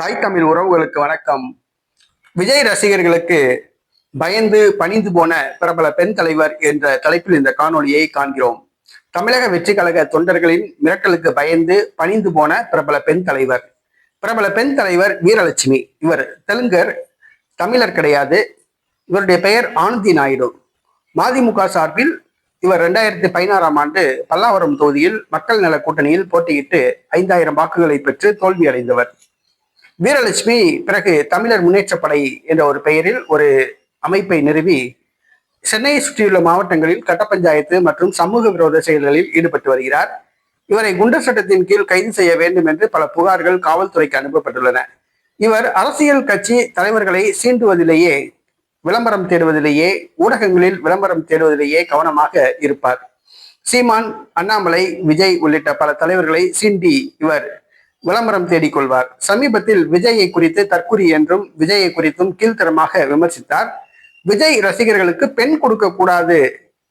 தாய் தமிழ் உறவுகளுக்கு வணக்கம். விஜய் ரசிகர்களுக்கு பயந்து பணிந்து போன பிரபல பெண் தலைவர் என்ற தலைப்பில் இந்த காணொலியை காண்கிறோம். தமிழக வெற்றி கழக தொண்டர்களின் மிரட்டலுக்கு பயந்து பணிந்து போன பிரபல பெண் தலைவர். பிரபல பெண் தலைவர் வீரலட்சுமி. இவர் தெலுங்கர் தமிழர் கிடையாது. இவருடைய பெயர் ஆனந்தி நாயுடு. மதிமுக சார்பில் இவர் ரெண்டாயிரத்தி பதினாறாம் ஆண்டு பல்லாவரம் தொகுதியில் மக்கள் நல கூட்டணியில் போட்டியிட்டு ஐந்தாயிரம் வாக்குகளை பெற்று தோல்வி அடைந்தவர் வீரலட்சுமி பிறகு தமிழர் முன்னேற்றப்படை என்ற ஒரு பெயரில் ஒரு அமைப்பை நிறுவி சென்னையை சுற்றியுள்ள மாவட்டங்களில் கட்ட பஞ்சாயத்து மற்றும் சமூக விரோத செயல்களில் ஈடுபட்டு வருகிறார். இவரை குண்டர் சட்டத்தின் கீழ் கைது செய்ய வேண்டும் என்று பல புகார்கள் காவல்துறைக்கு அனுப்பப்பட்டுள்ளன. இவர் அரசியல் கட்சி தலைவர்களை சீண்டுவதிலேயே விளம்பரம் தேடுவதிலேயே ஊடகங்களில் விளம்பரம் தேடுவதிலேயே கவனமாக இருப்பார். சீமான் அண்ணாமலை விஜய் உள்ளிட்ட பல தலைவர்களை சீண்டி இவர் விளம்பரம் தேடிக்கொள்வார். சமீபத்தில் விஜயை குறித்து தற்குறி என்றும் விஜயை குறித்தும் கீழ்த்தரமாக விமர்சித்தார். விஜய் ரசிகர்களுக்கு பெண் கொடுக்க கூடாது.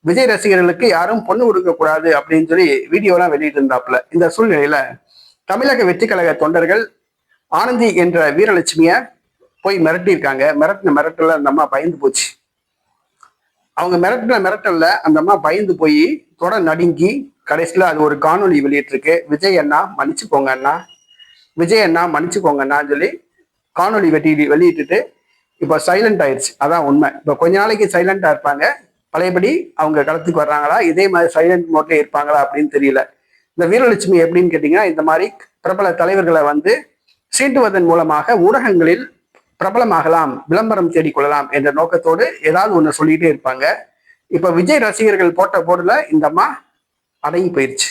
விஜய் ரசிகர்களுக்கு யாரும் பொண்ணு கொடுக்க கூடாது அப்படின்னு சொல்லி வீடியோலாம் வெளியிட்டிருந்தாப்புல. இந்த சூழ்நிலையில தமிழக வெற்றி கழக தொண்டர்கள் ஆனந்தி என்ற வீரலட்சுமிய போய் மிரட்டியிருக்காங்க. மிரட்டின மிரட்டல அந்த அம்மா பயந்து போச்சு. அவங்க மிரட்டின மிரட்டல்ல அந்த அம்மா பயந்து போய் தொட நடுங்கி கடைசியில் அது ஒரு காணொளி வெளியிட்டிருக்கு. விஜய் அண்ணா மன்னிச்சுக்கோங்க அண்ணா. விஜய் அண்ணா மன்னிச்சுக்கோங்கண்ணான்னு சொல்லி காணொளி வெட்டி வெளியிட்டுட்டு இப்போ சைலண்ட் ஆயிடுச்சு அதான் உண்மை. இப்போ கொஞ்ச நாளைக்கு சைலண்டா இருப்பாங்க. பழையபடி அவங்க களத்துக்கு வர்றாங்களா? இதே மாதிரி சைலண்ட் மோட்ல இருப்பாங்களா அப்படின்னு தெரியல. இந்த வீரலட்சுமி எப்படின்னு கேட்டீங்கன்னா இந்த மாதிரி பிரபல தலைவர்களை வந்து சீண்டுவதன் மூலமாக ஊடகங்களில் பிரபலமாகலாம் விளம்பரம் தேடிக்கொள்ளலாம் என்ற நோக்கத்தோடு ஏதாவது ஒன்று சொல்லிட்டே இருப்பாங்க. இப்போ விஜய் ரசிகர்கள் போட்ட போர்டில் இந்த அம்மா அடங்கி போயிடுச்சு